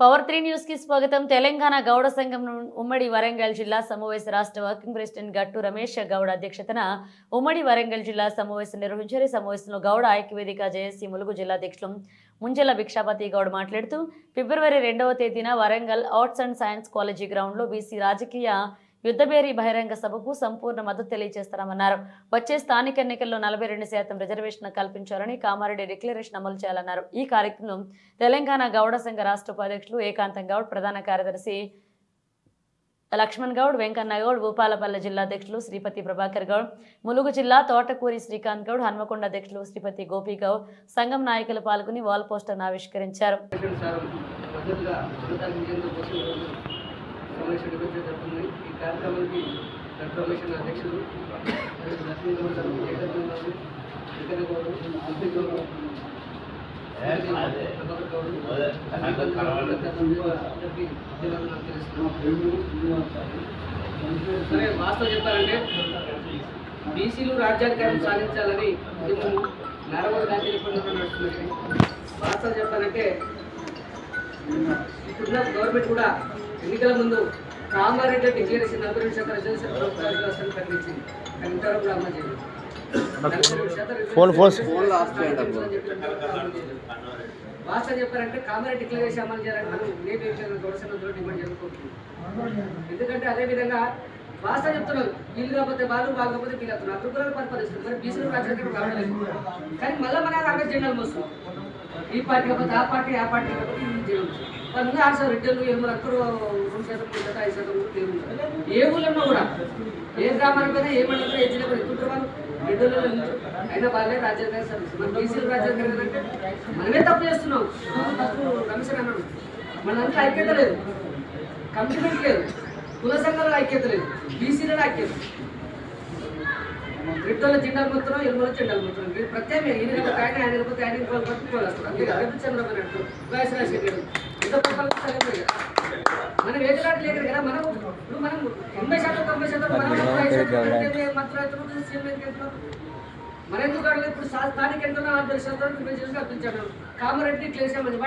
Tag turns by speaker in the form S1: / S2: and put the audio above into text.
S1: Power three న్యూస్కి స్వాగతం. తెలంగాణ గౌడ సంఘం ఉమ్మడి వరంగల్ జిల్లా సమావేశ రాష్ట్ర వర్కింగ్ ప్రెసిడెంట్ గట్టు రమేష్ గౌడ్ అధ్యక్షతన ఉమ్మడి వరంగల్ జిల్లా సమావేశం నిర్వహించారు. సమావేశంలో గౌడ ఐక్యవేదిక జేఏసీ ములుగు జిల్లా అధ్యక్షులు ముంజల భిక్షాపతి గౌడ్ మాట్లాడుతూ ఫిబ్రవరి రెండవ తేదీన Warangal arts and science college గ్రౌండ్లో బీసీ రాజకీయ యుద్ధబేరి బహిరంగ సభకు సంపూర్ణ మద్దతు తెలియజేస్తామన్నారు. వచ్చే స్థానిక ఎన్నికల్లో నలభై రెండు శాతం రిజర్వేషన్ కల్పించాలని కామారెడ్డి డిక్లరేషన్ అమలు చేయాలన్నారు. ఈ కార్యక్రమం తెలంగాణ గౌడ సంఘ రాష్ట్ర ఉపాధ్యక్షులు ఏకాంతం గౌడ్ ప్రధాన కార్యదర్శి లక్ష్మణ్ గౌడ్ వెంకన్న గౌడ్ భూపాలపల్లె జిల్లా అధ్యక్షులు శ్రీపతి ప్రభాకర్ గౌడ్ ములుగు జిల్లా తోటకూరి శ్రీకాంత్ గౌడ్ హన్మకొండ అధ్యక్షులు శ్రీపతి గోపి గౌడ్ సంఘం నాయకులు పాల్గొని వాల్ పోస్టర్ను ఆవిష్కరించారు.
S2: సమావేశం నిర్వహించడం జరుగుతుంది. ఈ కార్యక్రమానికి రమేష్ అన్న అధ్యక్షులు లక్ష్మీ గౌడ్ గారు జగన్ గారు వెంకన్న గౌడ్ గౌడ్ సరే వాస్తవం చెప్పారంటే బీసీలు రాజ్యాధికారం సాధించాలని మేము నారాయణ గాంధీ నుండో నడుస్తున్నది వాస్తవం చెప్పాలంటే ఇప్పుడున్న గవర్నమెంట్ కూడా ఎన్నికల ముందు కామారెడ్డి డిక్లరేషన్ నలభై రెండు శాతం ప్రభుత్వ ప్రకటించింది.
S3: Phone phone.
S2: వాస్తవం చెప్పారంటే కామారెడ్డి డిక్లరేషన్ అమలు చేయాలని మనం నేను డిమాండ్ ఎందుకంటే విధంగా వాస్తవం చెప్తున్నారు. వీళ్ళు కాకపోతే వాళ్ళు కాకపోతే వీళ్ళు అవుతున్నారు అగ్రకులాలు పరిపాలిస్తున్నారు. మరి బీసీలు రాజ్యాంగం కానీ మళ్ళీ మన రాగా జెండాలు ఈ పార్టీ కాకపోతే ఆ పార్టీ ఆ పార్టీ కాకపోతే ఇది జనం వాళ్ళు ముందు ఆరు శాతం రిటర్న్లు ఎనిమిది అక్కడ రెండు శాతం మూడు శాతం ఐదు శాతం కూడా లేరు. ఏ ఊళ్ళన్నా కూడా ఏ గ్రామానికి పోయినా ఏ మండలం ఏ జిల్లా ఎత్తుంటారు వాళ్ళు. రెడ్డిలో అయినా వాళ్ళే రాజ్యాంగ సర్వీస్ మన బీసీలు రాజ్యాంగం అంటే మనమే తప్పు చేస్తున్నాం. తప్పు రమేష్ అని అన్నాడు. మనంతా ఐక్యత లేదు. కమిట్మెంట్ లేదు. కుల సంఘాల ఐక్యత లేదు. బీసీలలో ఐక్యత రెడ్డోళ్ళ జెండాలు మొత్తం ఎలుగుల జెండాలు మొత్తం మీరు ప్రత్యేకమే ఈయన లేకపోతే ఆయన ఆయన లేకపోతే ఆయన అసలు అంతే రెడ్డి చంద్రబాబు అన్నట్టు. వైఎస్ రాజశేఖర్ కదా మనం వేదిలాట లేదు కదా మనం ఇప్పుడు మనం ఎనభై శాతం తొంభై శాతం మనం మంత్రులు సీఎం మన ఎందుకు ఇప్పుడు స్థానిక ఎంత ఆరు శాతం చేసి కల్పించాను కామారెడ్డి